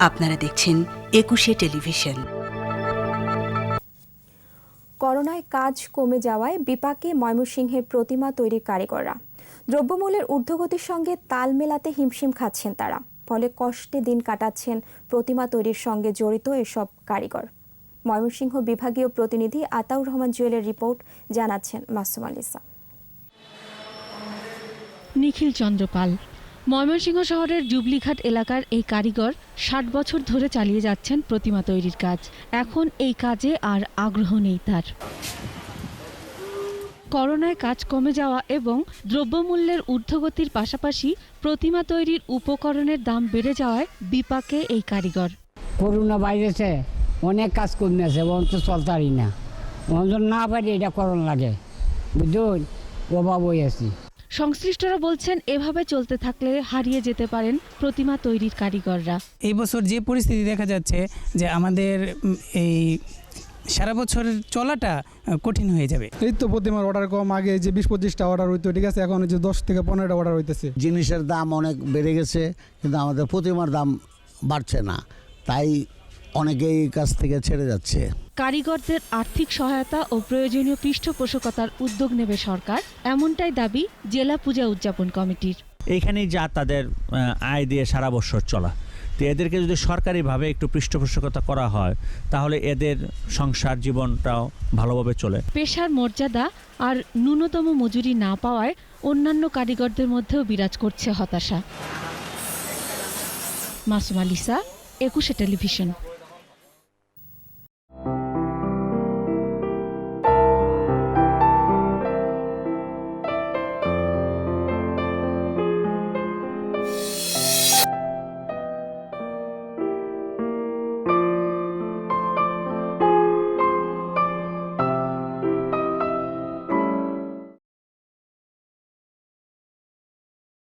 আপনারা দেখছেন একুশে টেলিভিশন। করোনায় কাজ কমে যাওয়ায় বিপাকে ময়মনসিংহের প্রতিমা তৈরির কারিগররা। দ্রব্যমূল্যের ঊর্ধ্বগতির সঙ্গে তাল মেলাতে হিমশিম খাচ্ছেন তারা। ফলে কষ্টে দিন কাটাচ্ছেন প্রতিমা তৈরির সঙ্গে জড়িত এসব কারিগর। ময়মনসিংহ বিভাগীয় প্রতিনিধি আতাউর রহমান জুয়েলের রিপোর্ট জানাচ্ছেন মাসুম আলিসা নিখিল চন্দ্রপাল ময়মনসিংহ শহরের জুবলিঘাট এলাকার এই কারিগর ষাট বছর ধরে চালিয়ে যাচ্ছেন প্রতিমা তৈরির কাজ। এখন এই কাজে আর আগ্রহ নেই তার। করোনায় কাজ কমে যাওয়া এবং দ্রব্যমূল্যের ঊর্ধ্বগতির পাশাপাশি প্রতিমা তৈরির উপকরণের দাম বেড়ে যাওয়ায় বিপাকে এই কারিগর। করোনা বাইরেছে অনেক কাজ কমে আছে ওন তো চলতারি না। ওজন না পারি এটা করণ লাগে। বুঝুন অভাব হয়ে আছি। সংশ্লিষ্টরা বলছেন এভাবে চলতে থাকলে হারিয়ে যেতে পারেন প্রতিমা তৈরির কারিগররা। এই বছর যে পরিস্থিতি দেখা যাচ্ছে যে আমাদের এই সারা বছর চলাটা কঠিন হয়ে যাবে। এই তো প্রতিমার অর্ডার কম আগে যে বিশ পঁচিশটা অর্ডার হইতো ঠিক আছে? এখন হচ্ছে দশ থেকে পনেরোটা অর্ডার হইতেছে। জিনিসের দাম অনেক বেড়ে গেছে কিন্তু আমাদের প্রতিমার দাম বাড়ছে না। তাই অনেকেই কাছ থেকে ছেড়ে যাচ্ছে। কারিগরদের আর্থিক সহায়তা ও প্রয়োজনীয় পৃষ্ঠপোষকতার উদ্যোগ নেবে সরকার এমনটাই দাবি জেলা পূজা উদযাপন কমিটির। এইখানেই যা তাদের আয় দিয়ে সারা বছর চলা। তো এদেরকে যদি সরকারিভাবে একটু পৃষ্ঠপোষকতা করা হয় তাহলে এদের সংসার জীবনটাও ভালোভাবে চলে। পেশার মর্যাদা আর ন্যূনতম মজুরি না পাওয়ায় অন্যান্য কারিগরদের মধ্যেও বিরাজ করছে হতাশা। মাসুম আলিসা একুশে টেলিভিশন।